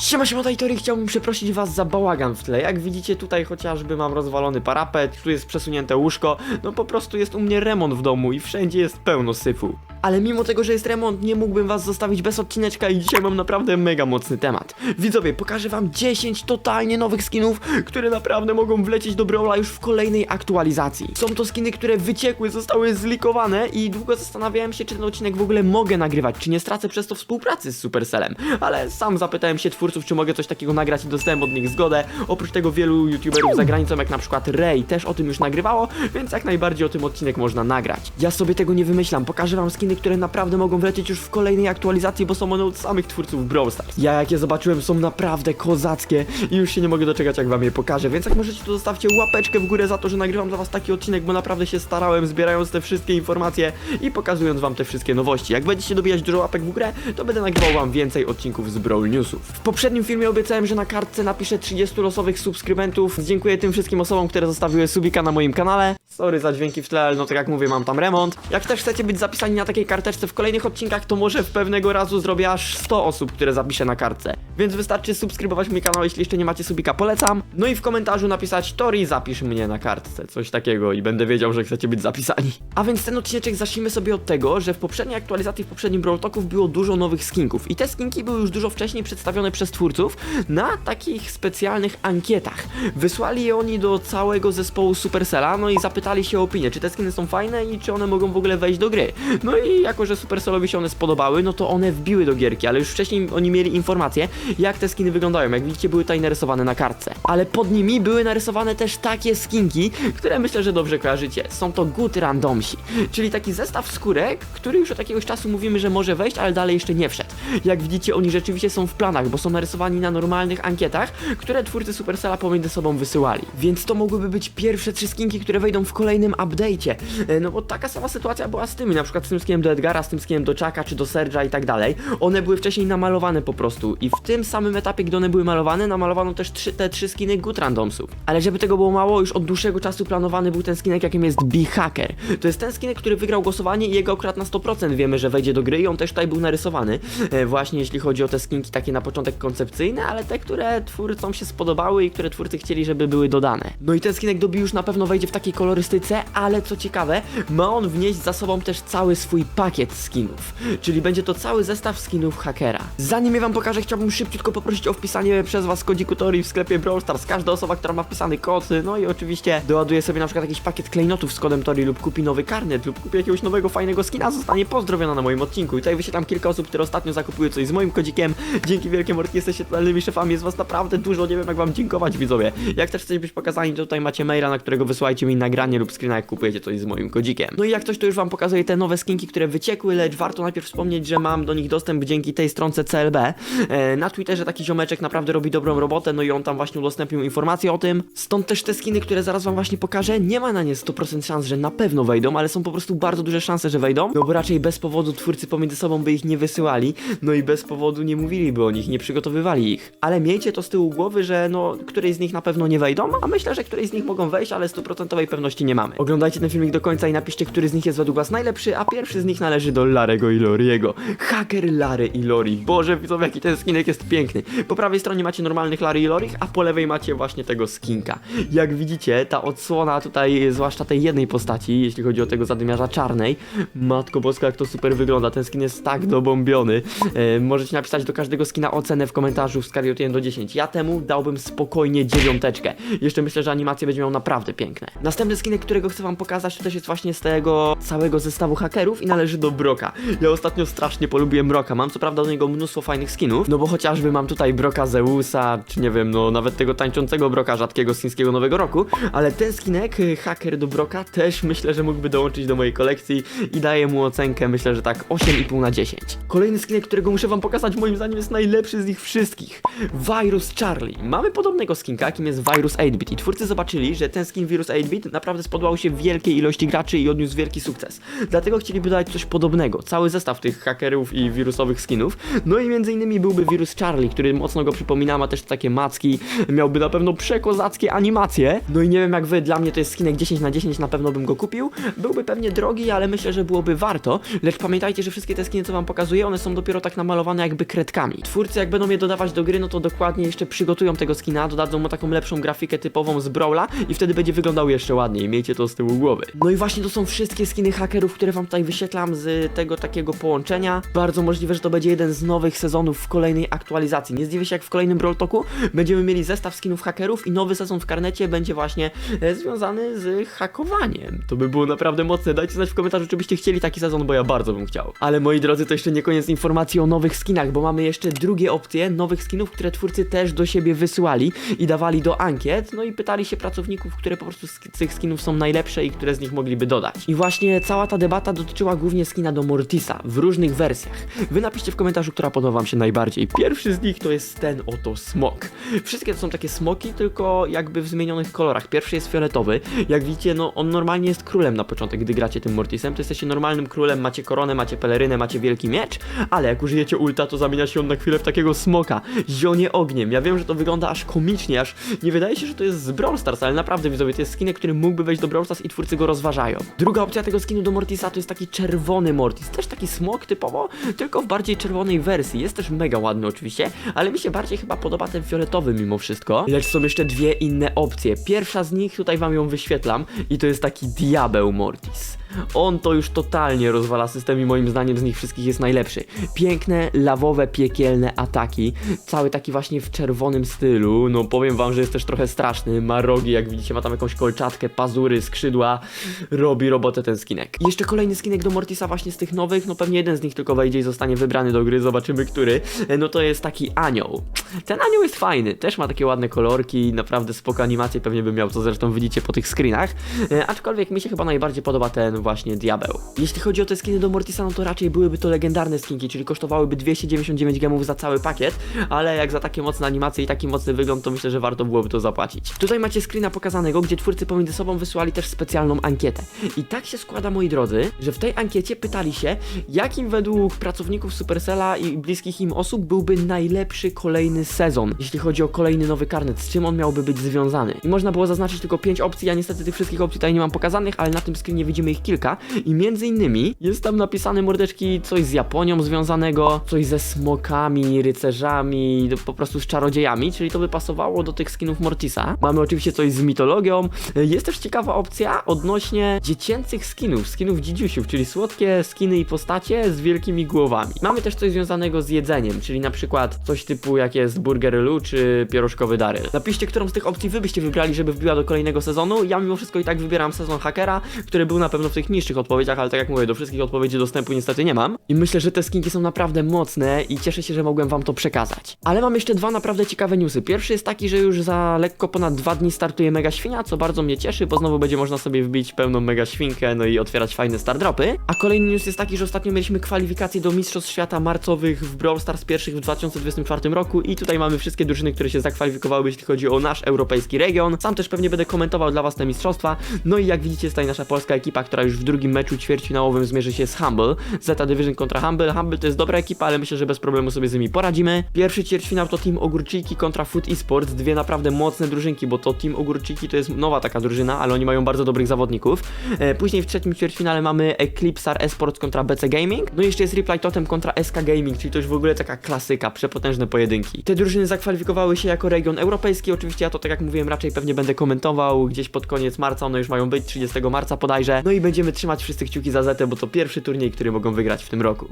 Siema, siema, Tajtory, chciałbym przeprosić was za bałagan w tle. Jak widzicie tutaj chociażby mam rozwalony parapet, tu jest przesunięte łóżko, no po prostu jest u mnie remont w domu i wszędzie jest pełno syfu. Ale mimo tego, że jest remont, nie mógłbym was zostawić bez odcineczka i dzisiaj mam naprawdę mega mocny temat. Widzowie, pokażę wam 10 totalnie nowych skinów, które naprawdę mogą wlecieć do Brawla już w kolejnej aktualizacji. Są to skiny, które wyciekły, zostały zlikowane i długo zastanawiałem się, czy ten odcinek w ogóle mogę nagrywać, czy nie stracę przez to współpracy z Supercellem. Ale sam zapytałem się twórców, czy mogę coś takiego nagrać i dostałem od nich zgodę. Oprócz tego wielu youtuberów za granicą, jak na przykład Ray, też o tym już nagrywało, więc jak najbardziej o tym odcinek można nagrać. Ja sobie tego nie wymyślam, pokażę wam skiny, które naprawdę mogą wlecieć już w kolejnej aktualizacji, bo są one od samych twórców Brawl Stars. Ja jak je zobaczyłem, są naprawdę kozackie i już się nie mogę doczekać, jak wam je pokażę, więc jak możecie, to zostawcie łapeczkę w górę za to, że nagrywam dla was taki odcinek, bo naprawdę się starałem, zbierając te wszystkie informacje i pokazując wam te wszystkie nowości. Jak będziecie dobijać dużo łapek w górę, to będę nagrywał wam więcej odcinków z Brawl Newsów. W poprzednim filmie obiecałem, że na kartce napiszę 30 losowych subskrybentów. Dziękuję tym wszystkim osobom, które zostawiły subika na moim kanale. Sorry za dźwięki w tle, ale no tak jak mówię, mam tam remont. Jak też chcecie być zapisani na takiej karteczce w kolejnych odcinkach, to może w pewnego razu zrobię aż 100 osób, które zapiszę na kartce. Więc wystarczy subskrybować mój kanał, jeśli jeszcze nie macie subika, polecam. No i w komentarzu napisać Tori, zapisz mnie na kartce, coś takiego i będę wiedział, że chcecie być zapisani. A więc ten odcineczek zacznijmy sobie od tego, że w poprzedniej aktualizacji, w poprzednim Brawl Talków było dużo nowych skinków i te skinki były już dużo wcześniej przedstawione przez twórców na takich specjalnych ankietach. Wysłali je oni do całego zespołu Supercella, no i zapytali się o opinię, czy te skiny są fajne i czy one mogą w ogóle wejść do gry. No i jako, że Supercellowi się one spodobały, no to one wbiły do gierki, ale już wcześniej oni mieli informacje, jak te skiny wyglądają. Jak widzicie, były tutaj narysowane na kartce. Ale pod nimi były narysowane też takie skinki, które myślę, że dobrze kojarzycie. Są to Good Randomsi, czyli taki zestaw skórek, który już od jakiegoś czasu mówimy, że może wejść, ale dalej jeszcze nie wszedł. Jak widzicie, oni rzeczywiście są w planach, bo są narysowani na normalnych ankietach, które twórcy Supercella pomiędzy sobą wysyłali. Więc to mogłyby być pierwsze trzy skinki, które wejdą w kolejnym update'cie. E, No bo taka sama sytuacja była z tymi, na przykład z tym skinem do Edgara, z tym skinem do Chucka, czy do Serge'a i tak dalej. One były wcześniej namalowane po prostu i w tym samym etapie, gdy one były malowane, namalowano też trzy, te trzy skiny Good Randomsów. Ale żeby tego było mało, już od dłuższego czasu planowany był ten skinek, jakim jest B-Hacker. To jest ten skinek, który wygrał głosowanie i jego akurat na 100% wiemy, że wejdzie do gry i on też tutaj był narysowany. E, właśnie jeśli chodzi o te skinki takie na początek koncepcyjne, ale te, które twórcom się spodobały i które twórcy chcieli, żeby były dodane. No i ten skinek do już na pewno wejdzie w takiej kolorystyce, ale co ciekawe, ma on wnieść za sobą też cały swój pakiet skinów. Czyli będzie to cały zestaw skinów hakera. Zanim je wam pokażę, chciałbym szybciutko poprosić o wpisanie przez was kodziku Tori w sklepie Brawl Stars. Każda osoba, która ma wpisany kod, no i oczywiście doładuje sobie na przykład jakiś pakiet klejnotów z kodem Tori lub kupi nowy karnet lub kupi jakiegoś nowego fajnego skina, zostanie pozdrowiona na moim odcinku. I tutaj wyświetlam kilka osób, które ostatnio zakupiły coś z moim kodzikiem. Dzięki wielkie Morki, jesteście totalnymi szefami, jest was naprawdę dużo, nie wiem jak wam dziękować widzowie. Jak też chcecie być pokazani, to tutaj macie maila, na którego wysyłajcie mi nagranie lub screena, jak kupujecie coś z moim kodzikiem. No i jak coś, to już wam pokazuję te nowe skinki, które wyciekły, lecz warto najpierw wspomnieć, że mam do nich dostęp dzięki tej stronce CLB. E, na Twitterze taki ziomeczek naprawdę robi dobrą robotę, no i on tam właśnie udostępnił informacje o tym. Stąd też te skiny, które zaraz wam właśnie pokażę, nie ma na nie 100% szans, że na pewno wejdą, ale są po prostu bardzo duże szanse, że wejdą, no bo raczej bez powodu twórcy pomiędzy sobą by ich nie wysyłali, no i bez powodu nie mówiliby o nich, nie przygotowywali ich. Ale miejcie to z tyłu głowy, że no, której z nich na pewno nie wejdą, a myślę, że której z nich mogą wejść, ale stuprocentowej pewności nie mamy. Oglądajcie ten filmik do końca i napiszcie, który z nich jest według was najlepszy, a pierwszy z nich należy do Larego i Loriego. Haker Lary i Lori. Boże, widzowie, jaki ten skinek jest piękny. Po prawej stronie macie normalnych Lary i Lorich, a po lewej macie właśnie tego skinka. Jak widzicie, ta odsłona tutaj, zwłaszcza tej jednej postaci, jeśli chodzi o tego zadymiarza czarnej, matko boska, jak to super wygląda. Ten skin jest tak dobombiony. E, możecie napisać do każdego skina ocenę w komentarzu w skali od 1 do 10. Ja temu dałbym spokojnie dziewiąteczkę. Jeszcze myślę, że animacje będzie miał naprawdę piękne. Następny skinek, którego chcę wam pokazać, to też jest właśnie z tego całego zestawu hakerów i należy do Broka. Ja ostatnio strasznie polubiłem Broka. Mam co prawda do niego mnóstwo fajnych skinów, no bo chociażby mam tutaj Broka Zeusa, czy nie wiem, no nawet tego tańczącego Broka rzadkiego z chińskiego Nowego Roku, ale ten skinek, y, haker do Broka, też myślę, że mógłby dołączyć do mojej kolekcji i daję mu ocenkę, myślę, że tak 8,5 na 10. Kolejny skinek, którego muszę wam pokazać, moim zdaniem jest najlepszy z nich wszystkich. Virus Charlie. Mamy podobnego skinka, jakim jest Virus 8-bit i twórcy zobaczyli, że ten skin Virus 8-bit naprawdę spodobał się wielkiej ilości graczy i odniósł wielki sukces. Dlatego chcieliby dać dostać coś podobnego. Cały zestaw tych hakerów i wirusowych skinów. No i między innymi byłby wirus Charlie, który mocno go przypomina, ma też takie macki, miałby na pewno przekozackie animacje. No i nie wiem jak wy, dla mnie to jest skinek 10 na 10, na pewno bym go kupił. Byłby pewnie drogi, ale myślę, że byłoby warto. Lecz pamiętajcie, że wszystkie te skiny, co wam pokazuję, one są dopiero tak namalowane jakby kredkami. Twórcy jak będą je dodawać do gry, no to dokładnie jeszcze przygotują tego skina, dodadzą mu taką lepszą grafikę typową z Brawla i wtedy będzie wyglądał jeszcze ładniej. Miejcie to z tyłu głowy. No i właśnie to są wszystkie skiny hakerów, które wam tutaj wyświetlam z tego takiego połączenia. Bardzo możliwe, że to będzie jeden z nowych sezonów w kolejnej aktualizacji. Nie zdziwię się, jak w kolejnym Brawl Talku będziemy mieli zestaw skinów hakerów i nowy sezon w karnecie będzie właśnie e, związany z hakowaniem. To by było naprawdę mocne. Dajcie znać w komentarzu, czy byście chcieli taki sezon, bo ja bardzo bym chciał. Ale moi drodzy, to jeszcze nie koniec informacji o nowych skinach, bo mamy jeszcze drugie opcje nowych skinów, które twórcy też do siebie wysyłali i dawali do ankiet, no i pytali się pracowników, które po prostu z tych skinów są najlepsze i które z nich mogliby dodać. I właśnie cała ta debata dotyczyła głównie skina do Mortisa w różnych wersjach. Wy napiszcie w komentarzu, która podoba wam się najbardziej. Pierwszy z nich to jest ten oto smok. Wszystkie to są takie smoki, tylko jakby w zmienionych kolorach. Pierwszy jest fioletowy. Jak widzicie, no on normalnie jest królem na początek, gdy gracie tym Mortisem. To jesteście normalnym królem, macie koronę, macie pelerynę, macie wielki miecz, ale jak użyjecie ulta, to zamienia się on na chwilę w takiego smoka. Zionie ogniem. Ja wiem, że to wygląda aż komicznie, aż nie wydaje się, że to jest z Brawl Stars, ale naprawdę widzowie, to jest skinek, który mógłby wejść do Brawl Stars i twórcy go rozważają. Druga opcja tego skinu do Mortisa to jest taki czerwony Mortis. Też taki smok typowo, tylko w bardziej czerwonej wersji. Jest też mega ładny oczywiście, ale mi się bardziej chyba podoba ten fioletowy mimo wszystko. Lecz są jeszcze dwie inne opcje. Pierwsza z nich, tutaj wam ją wyświetlam i to jest taki diabeł Mortis. On to już totalnie rozwala system i moim zdaniem z nich wszystkich jest najlepszy. Piękne, lawowe, piekielne ataki. Cały taki właśnie w czerwonym stylu. No powiem wam, że jest też trochę straszny. Ma rogi, jak widzicie, ma tam jakąś kolczatkę, pazury, skrzydła. Robi robotę ten skinek. I jeszcze kolejny skinek do Mortisa właśnie z tych nowych. No pewnie jeden z nich tylko wejdzie i zostanie wybrany do gry. Zobaczymy, który. No to jest taki anioł. Ten anioł jest fajny. Też ma takie ładne kolorki. Naprawdę spoko animacje pewnie by miał, co zresztą widzicie po tych screenach. E, aczkolwiek mi się chyba najbardziej podoba ten właśnie diabeł. Jeśli chodzi o te skiny do Mortisa, no to raczej byłyby to legendarne skinki, czyli kosztowałyby 299 gemów za cały pakiet, ale jak za takie mocne animacje i taki mocny wygląd, to myślę, że warto byłoby to zapłacić. Tutaj macie screena pokazanego, gdzie twórcy pomiędzy sobą wysłali też specjalną ankietę. I tak się składa, moi drodzy, że w tej ankiecie pytali się, jakim według pracowników Supercella i bliskich im osób byłby najlepszy kolejny sezon, jeśli chodzi o kolejny nowy karnet, z czym on miałby być związany. I można było zaznaczyć tylko 5 opcji, ja niestety tych wszystkich opcji tutaj nie mam pokazanych, ale na tym screenie widzimy ich kilka i między innymi jest tam napisane mordeczki coś z Japonią związanego, coś ze smokami, rycerzami, po prostu z czarodziejami, czyli to by pasowało do tych skinów Mortisa. Mamy oczywiście coś z mitologią. Jest też ciekawa opcja odnośnie dziecięcych skinów, skinów dzidziusiów, czyli słodkie skiny i postacie z wielkimi głowami. Mamy też coś związanego z jedzeniem, czyli na przykład coś typu jak jest Burger Lu czy pierożkowy Daryl. Napiszcie, którą z tych opcji wy byście wybrali, żeby wbiła do kolejnego sezonu. Ja mimo wszystko i tak wybieram sezon hakera, który był na pewno w tych niższych odpowiedziach, ale tak jak mówię, do wszystkich odpowiedzi dostępu niestety nie mam. I myślę, że te skinki są naprawdę mocne i cieszę się, że mogłem wam to przekazać. Ale mam jeszcze dwa naprawdę ciekawe newsy. Pierwszy jest taki, że już za lekko ponad dwa dni startuje Mega Świnia, co bardzo mnie cieszy, bo znowu będzie można sobie wbić pełną Mega Świnkę, no i otwierać fajne stardropy. A kolejny news jest taki, że ostatnio mieliśmy kwalifikacje do Mistrzostw Świata marcowych w Brawl Stars pierwszych w 2024 roku i tutaj mamy wszystkie drużyny, które się zakwalifikowały, jeśli chodzi o nasz europejski region. Sam też pewnie będę komentował dla was te mistrzostwa. No i jak widzicie, jest tutaj nasza polska ekipa, która już w drugim meczu ćwierćfinałowym zmierzy się z Humble. Zeta Division kontra Humble. Humble to jest dobra ekipa, ale myślę, że bez problemu sobie z nimi poradzimy. Pierwszy ćwierćfinał to Team Ogórczyki kontra Food Esports. Dwie naprawdę mocne drużynki, bo to Team Ogórczyki to jest nowa taka drużyna, ale oni mają bardzo dobrych zawodników. E, później w trzecim ćwierćfinale mamy Eclipsar Esports kontra BC Gaming. No i jeszcze jest Reply Totem kontra SK Gaming, czyli to już w ogóle taka klasyka, przepotężne pojedynki. Te drużyny zakwalifikowały się jako region europejski. Oczywiście ja to tak jak mówiłem, raczej pewnie będę komentował gdzieś pod koniec marca. One już mają być 30 marca bodajże. No i będziemy trzymać wszyscy kciuki za Zetę, bo to pierwszy turniej, który mogą wygrać w tym roku.